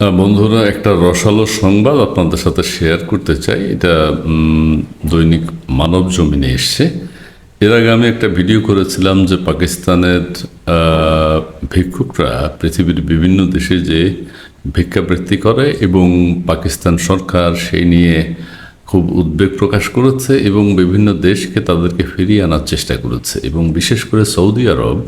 বন্ধুরা, একটা রসালো সংবাদ আপনাদের সাথে শেয়ার করতে চাই। এটা দৈনিক মানব জমিনে এসছে। এর আগে আমি একটা ভিডিও করেছিলাম যে পাকিস্তানের ভিক্ষুকরা পৃথিবীর বিভিন্ন দেশে যে ভিক্ষাবৃত্তি করে এবং পাকিস্তান সরকার সেই নিয়ে খুব উদ্বেগ প্রকাশ করেছে এবং বিভিন্ন দেশকে তাদেরকে ফিরিয়ে আনার চেষ্টা করেছে এবং বিশেষ করে সৌদি আরব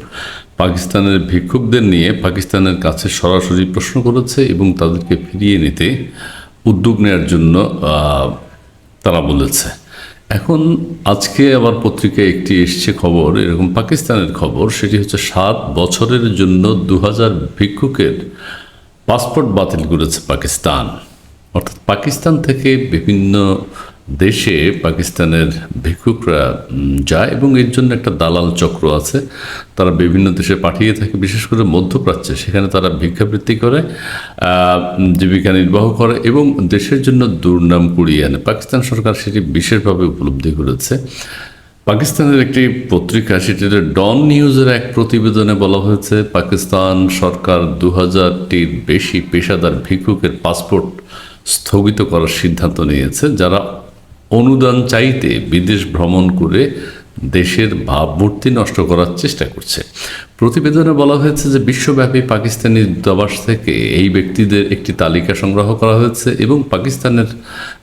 পাকিস্তানের ভিক্ষুকদের নিয়ে পাকিস্তানের কাছে সরাসরি প্রশ্ন করেছে এবং তাদেরকে ফিরিয়ে নিতে উদ্যোগ নেওয়ার জন্য তারা বলেছে। এখন আজকে আবার পত্রিকায় একটি এসছে খবর, এরকম পাকিস্তানের খবর, সেটি হচ্ছে সাত বছরের জন্য দু হাজার ভিক্ষুকের পাসপোর্ট বাতিল করেছে পাকিস্তান। অর্থাৎ পাকিস্তান থেকে বিভিন্ন দেশে পাকিস্তানের ভিক্ষুকরা যায় এবং এর জন্য একটা দালাল চক্র আছে। তারা বিভিন্ন দেশে পাঠিয়ে থাকে, বিশেষ করে মধ্যপ্রাচ্যে। সেখানে তারা ভিক্ষাবৃত্তি করে জীবিকা নির্বাহ করে এবং দেশের জন্য দুর্নাম কুড়িয়ে আনে। পাকিস্তান সরকার সেটি বিশেষভাবে উপলব্ধি করেছে। পাকিস্তানের একটি পত্রিকা, সেটিতে ডন নিউজের এক প্রতিবেদনে বলা হয়েছে, পাকিস্তান সরকার দু হাজারটির বেশি পেশাদার ভিক্ষুকের পাসপোর্ট স্থগিত করার সিদ্ধান্ত নিয়েছে, যারা অনুদান চাইতে বিদেশ ভ্রমণ করে দেশের ভাবমূর্তি নষ্ট করার চেষ্টা করছে। প্রতিবেদনে বলা হয়েছে যে বিশ্বব্যাপী পাকিস্তানি দূতাবাস থেকে এই ব্যক্তিদের একটি তালিকা সংগ্রহ করা হয়েছে এবং পাকিস্তানের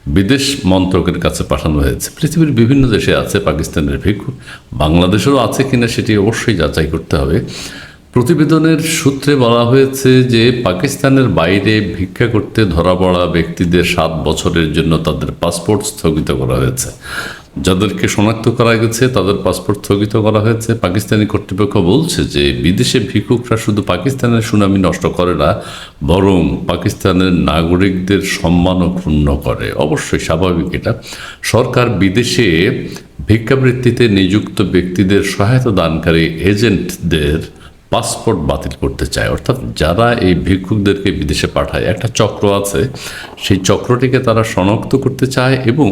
বিদেশ মন্ত্রকের কাছে পাঠানো হয়েছে। পৃথিবীর বিভিন্ন দেশে আছে পাকিস্তানের ভিক্ষু। বাংলাদেশেরও আছে কিনা সেটি অবশ্যই যাচাই করতে হবে। প্রতিবেদনের সূত্রে বলা হয়েছে যে পাকিস্তানের বাইরে ভিক্ষা করতে ধরা পড়া ব্যক্তিদের সাত বছরের জন্য তাদের পাসপোর্ট স্থগিত করা হয়েছে। যাদেরকে শনাক্ত করা গেছে, তাদের পাসপোর্ট স্থগিত করা হয়েছে। পাকিস্তানি কর্তৃপক্ষ বলছে যে বিদেশে ভিক্ষুকরা শুধু পাকিস্তানের সুনামি নষ্ট করে না, বরং পাকিস্তানের নাগরিকদের সম্মানও ক্ষুণ্ণ করে। অবশ্যই স্বাভাবিক এটা। সরকার বিদেশে ভিক্ষাবৃত্তিতে নিযুক্ত ব্যক্তিদের সহায়তা দানকারী এজেন্টদের পাসপোর্ট বাতিল করতে চায়। অর্থাৎ যারা এই ভিক্ষুকদেরকে বিদেশে পাঠায়, একটা চক্র আছে, সেই চক্রটিকে তারা শনাক্ত করতে চায় এবং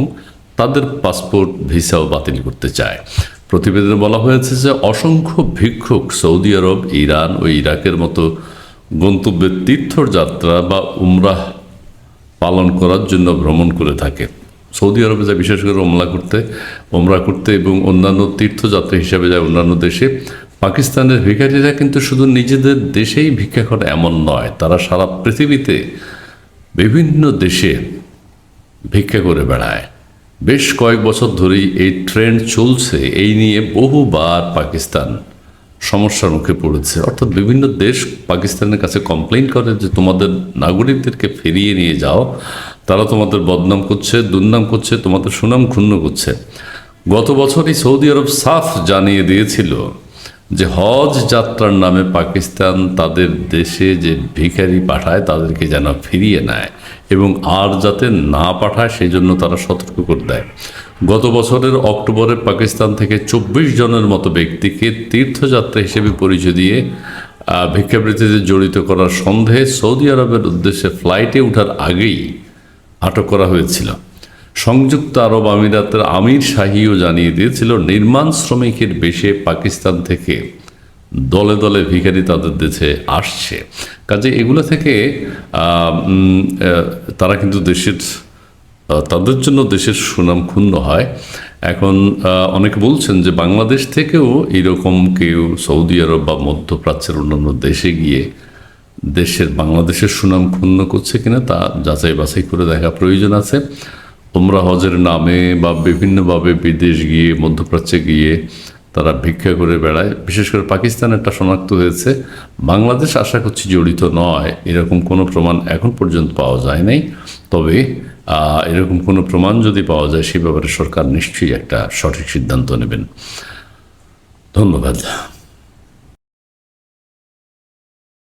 তাদের পাসপোর্ট ভিসাও বাতিল করতে চায়। প্রতিবেদনে বলা হয়েছে যে, অসংখ্য ভিক্ষুক সৌদি আরব, ইরান ও ইরাকের মতো গন্তব্যের তীর্থযাত্রা বা উমরাহ পালন করার জন্য ভ্রমণ করে থাকে। সৌদি আরবে যায় বিশেষ করে ওমলা করতে ওমরা করতে এবং অন্যান্য তীর্থযাত্রা হিসাবে যায় অন্যান্য দেশে। পাকিস্তানের ভিখারিরা কিন্তু শুধু নিজেদের দেশেই ভিক্ষা করে এমন নয়, তারা সারা পৃথিবীতে বিভিন্ন দেশে ভিক্ষা করে বেড়ায়। বেশ কয়েক বছর ধরেই এই ট্রেন্ড চলছে, এই নিয়ে বহুবার পাকিস্তান সমস্যার মুখে পড়েছে। অর্থাৎ বিভিন্ন দেশ পাকিস্তানের কাছে কমপ্লেন করে যে তোমাদের নাগরিকদেরকে ফিরিয়ে নিয়ে যাও, তারা তোমাদের বদনাম করছে, দুর্নাম করছে, তোমাদের সুনাম ক্ষুণ্ণ করছে। গত বছরই সৌদি আরব সাফ জানিয়ে দিয়েছিল যে হজ যাত্রার নামে পাকিস্তান তাদের দেশে যে ভিখারি পাঠায়, তাদেরকে যেন ফিরিয়ে নেয় এবং আর যাতে না পাঠায় সেই জন্য তারা সতর্ক করে দেয়। গত বছরের অক্টোবরে পাকিস্তান থেকে চব্বিশ জনের মতো ব্যক্তিকে তীর্থযাত্রা হিসেবে পরিচয় দিয়ে ভিক্ষাবৃত্তিতে জড়িত করার সন্দেহে সৌদি আরবের উদ্দেশ্যে ফ্লাইটে ওঠার আগেই আটক করা হয়েছিল। সংযুক্ত আরব আমিরাতের আমির শাহিও জানিয়ে দিয়েছিল, নির্মাণ শ্রমিকের বেশে পাকিস্তান থেকে দলে দলে ভিখারি তাদের দেশে আসছে। কাজে এগুলো থেকে তারা কিন্তু দেশের তাদের জন্য দেশের সুনাম ক্ষুণ্ণ হয়। এখন অনেকে বলছেন যে বাংলাদেশ থেকেও এরকম কেউ সৌদি আরব বা মধ্যপ্রাচ্যের অন্যান্য দেশে গিয়ে দেশের, বাংলাদেশের সুনাম ক্ষুণ্ণ করছে কিনা তা যাচাই বাছাই করে দেখা প্রয়োজন আছে। তোমরা হজের নামে বা বিভিন্নভাবে বিদেশ গিয়ে, মধ্যপ্রাচ্যে গিয়ে তারা ভিক্ষা করে বেড়ায়। বিশেষ করে পাকিস্তান একটা শনাক্ত হয়েছে। বাংলাদেশ আশা করছি জড়িত নয়। এরকম কোনো প্রমাণ এখন পর্যন্ত পাওয়া যায় নাই। তবে এরকম কোনো প্রমাণ যদি পাওয়া যায়, সে ব্যাপারে সরকার নিশ্চয়ই একটা সঠিক সিদ্ধান্ত নেবেন। ধন্যবাদ।